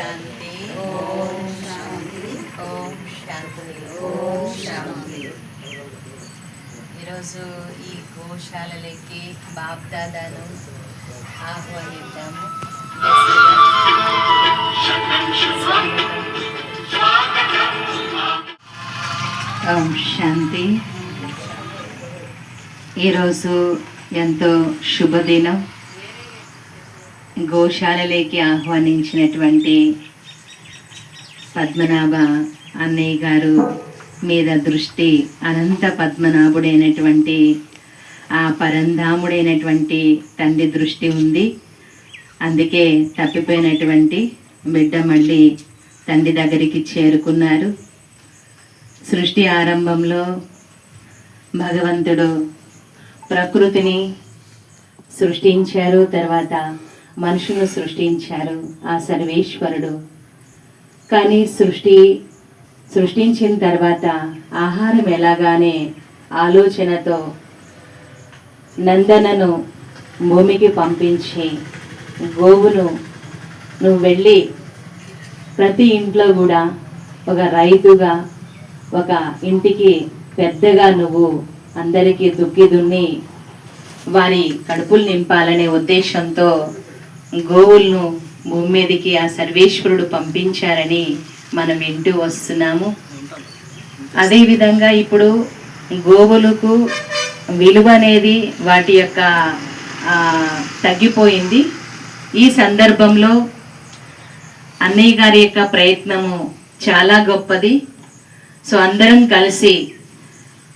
శాంతి ఓం శాంతి ఓం శాంతి ఓం శాంతి ఈరోజు ఈ గోశాలలకి బాప్దాదాను ఆహ్వానిద్దాము ఓం శాంతి. ఈరోజు ఎంతో శుభదినం. గోశాలలోకి ఆహ్వానించినటువంటి పద్మనాభ అన్నయ్య గారు మీద దృష్టి అనంత పద్మనాభుడైనటువంటి ఆ పరంధాముడైనటువంటి తండ్రి దృష్టి ఉంది. అందుకే తప్పిపోయినటువంటి బిడ్డ మళ్ళీ తండ్రి దగ్గరికి చేరుకున్నారు. సృష్టి ఆరంభంలో భగవంతుడు ప్రకృతిని సృష్టించారు. తర్వాత మనుషులు సృష్టించారు. ఆ సర్వేశ్వరుడు. కానీ సృష్టి సృష్టించిన తర్వాత ఆహారం ఎలాగానే ఆలోచనతో నందనను భూమికి పంపించి గోవును నువ్వు వెళ్ళి ప్రతి ఇంట్లో కూడా ఒక రైతుగా ఒక ఇంటికి పెద్దగా నువ్వు అందరికీ దుక్కి దున్ని వారి కడుపులు నింపాలనే ఉద్దేశంతో గోవులను భూమి మీదకి ఆ సర్వేశ్వరుడు పంపించారని మనం వింటూ వస్తున్నాము. అదేవిధంగా ఇప్పుడు గోవులకు విలువ అనేది వాటి యొక్క తగ్గిపోయింది. ఈ సందర్భంలో అన్నయ్య గారి యొక్క ప్రయత్నము చాలా గొప్పది. సో అందరం కలిసి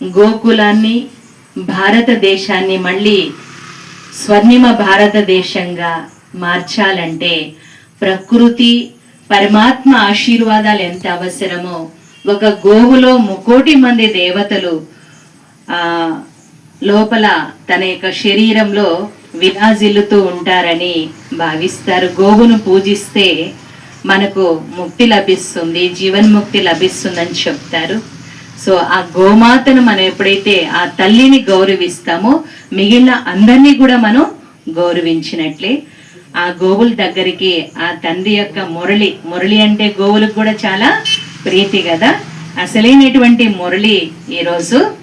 గోకులాన్ని భారతదేశాన్ని మళ్ళీ స్వర్ణిమ భారతదేశంగా మార్చాలంటే ప్రకృతి పరమాత్మ ఆశీర్వాదాలు ఎంత అవసరమో ఒక గోవులో ముకోటి మంది దేవతలు ఆ లోపల తన యొక్క శరీరంలో విరాజిల్లుతూ ఉంటారని భావిస్తారు. గోవును పూజిస్తే మనకు ముక్తి లభిస్తుంది జీవన్ముక్తి లభిస్తుందని చెప్తారు. సో ఆ గోమాతను మనం ఎప్పుడైతే ఆ తల్లిని గౌరవిస్తామో మిగిలిన అందరినీ కూడా మనం గౌరవించినట్లే. ఆ గోవుల దగ్గరికి ఆ తండ్రి యొక్క మురళి మురళి అంటే గోవులకు కూడా చాలా ప్రీతి కదా? అసలైనటువంటి మురళి ఈరోజు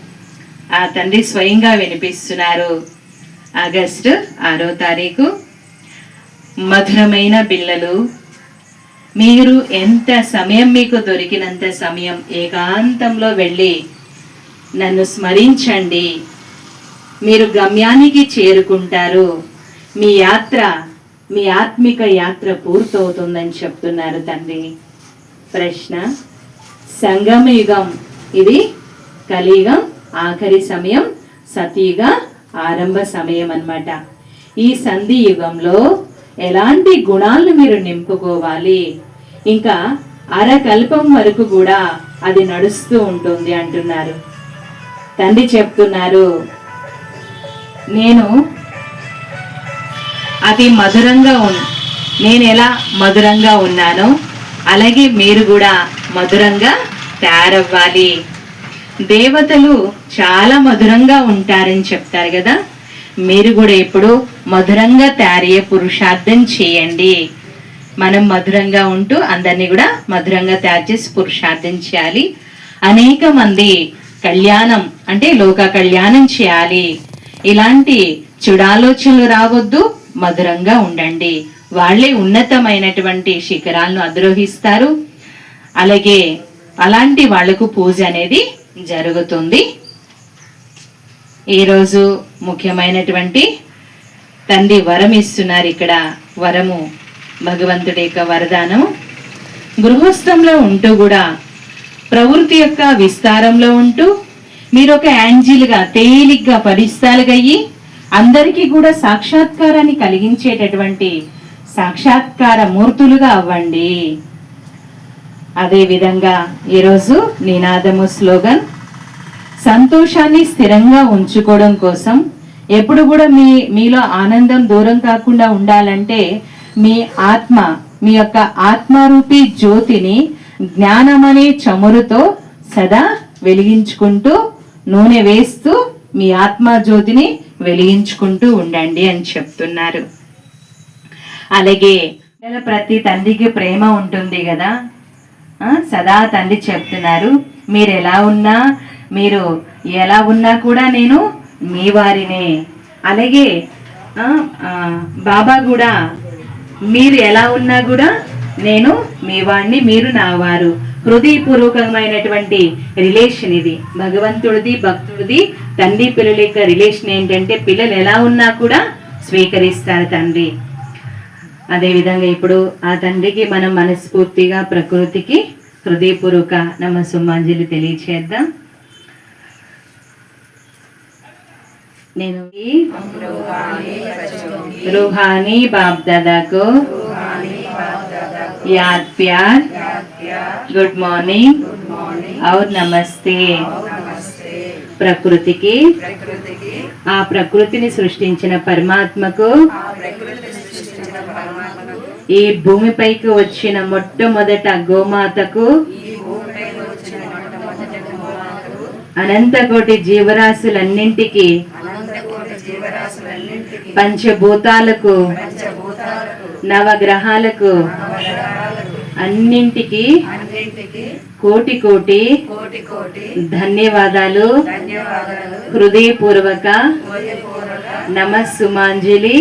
ఆ తండ్రి స్వయంగా వినిపిస్తున్నారు. ఆగస్టు ఆరో తారీఖు. మధురమైన పిల్లలు మీరు ఎంత సమయం మీకు దొరికినంత సమయం ఏకాంతంలో వెళ్ళి నన్ను స్మరించండి. మీరు గమ్యానికి చేరుకుంటారు. మీ యాత్ర మీ ఆత్మిక యాత్ర పూర్తవుతుందని చెప్తున్నారు తండ్రి. ప్రశ్న సంగమ యుగం ఇది కలియుగం ఆఖరి సమయం సతీగా ఆరంభ సమయం అన్నమాట ఈ సంధి యుగంలో ఎలాంటి గుణాలను మీరు నింపుకోవాలి? ఇంకా అరకల్పం వరకు కూడా అది నడుస్తూ ఉంటుంది అంటున్నారు. తండ్రి చెప్తున్నారు నేను అతి మధురంగా ఉన్ నేను ఎలా మధురంగా ఉన్నానో అలాగే మీరు కూడా మధురంగా తయారవ్వాలి. దేవతలు చాలా మధురంగా ఉంటారని చెప్తారు కదా? మీరు కూడా ఇప్పుడు మధురంగా తయారయ్యే పురుషార్థం చేయండి. మనం మధురంగా ఉంటూ అందరినీ కూడా మధురంగా తయారు చేసి పురుషార్థం చేయాలి. అనేక మంది కళ్యాణం అంటే లోక కళ్యాణం చేయాలి. ఇలాంటి చెడాలోచనలు రావద్దు. మధురంగా ఉండండి. వాళ్ళే ఉన్నతమైనటువంటి శిఖరాలను అధిరోహిస్తారు. అలాగే అలాంటి వాళ్ళకు పూజ అనేది జరుగుతుంది. ఈరోజు ముఖ్యమైనటువంటి తండ్రి వరం ఇస్తున్నారు ఇక్కడ. వరము భగవంతుడి యొక్క వరదానం గృహస్థంలో ఉంటూ కూడా ప్రవృత్తి యొక్క విస్తారంలో ఉంటూ మీరు ఒక యాంజిల్గా తేలిగ్గా పరిస్థాలుగా అయ్యి అందరికీ కూడా సాక్షాత్కారాన్ని కలిగించేటటువంటి సాక్షాత్కార మూర్తులుగా అవ్వండి. అదేవిధంగా ఈరోజు నినాదము స్లోగన్. సంతోషాన్ని స్థిరంగా ఉంచుకోవడం కోసం ఎప్పుడు కూడా మీ మీలో ఆనందం దూరం కాకుండా ఉండాలంటే మీ ఆత్మ మీ యొక్క ఆత్మరూపి జ్యోతిని జ్ఞానమనే చమురుతో సదా వెలిగించుకుంటూ నూనె వేస్తూ మీ ఆత్మ జ్యోతిని వెలిగించుకుంటూ ఉండండి అని చెప్తున్నారు. అలాగే ప్రతి తండ్రికి ప్రేమ ఉంటుంది కదా. సదా తండ్రి చెప్తున్నారు మీరు ఎలా ఉన్నా మీరు ఎలా ఉన్నా కూడా నేను మీ వారినే. అలాగే బాబా కూడా మీరు ఎలా ఉన్నా కూడా నేను మీ వాడిని మీరు నా వారు. హృదయపూర్వకమైనటువంటి రిలేషన్ ఇది. భగవంతుడిది భక్తుడిది తండ్రి పిల్లల యొక్క రిలేషన్ ఏంటంటే పిల్లలు ఎలా ఉన్నా కూడా స్వీకరిస్తారు తండ్రి. అదేవిధంగా ఇప్పుడు ఆ తండ్రికి మనం మనస్ఫూర్తిగా ప్రకృతికి హృదయపూర్వక నమస్సుమాంజలి తెలియచేద్దాం. నేను రూహానీ బాప్ దాదాకు యాద్ ప్యార్ గుడ్ మార్నింగ్ అవు నమస్తే ప్రకృతికి. ఆ ప్రకృతిని సృష్టించిన పరమాత్మకు. ఈ భూమిపైకి వచ్చిన మొట్టమొదట గోమాతకు. అనంత కోటి జీవరాశులన్నింటికి. పంచభూతాలకు. నవగ్రహాలకు. అన్నింటికి కోటి కోటి కోటి కోటి ధన్యవాదాలు. ధన్యవాదాలు. హృదయపూర్వక నమస్సుమాంజలి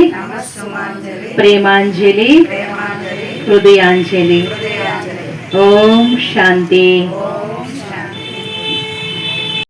ప్రేమాంజలి హృదయాంజలి. ఓం శాంతి.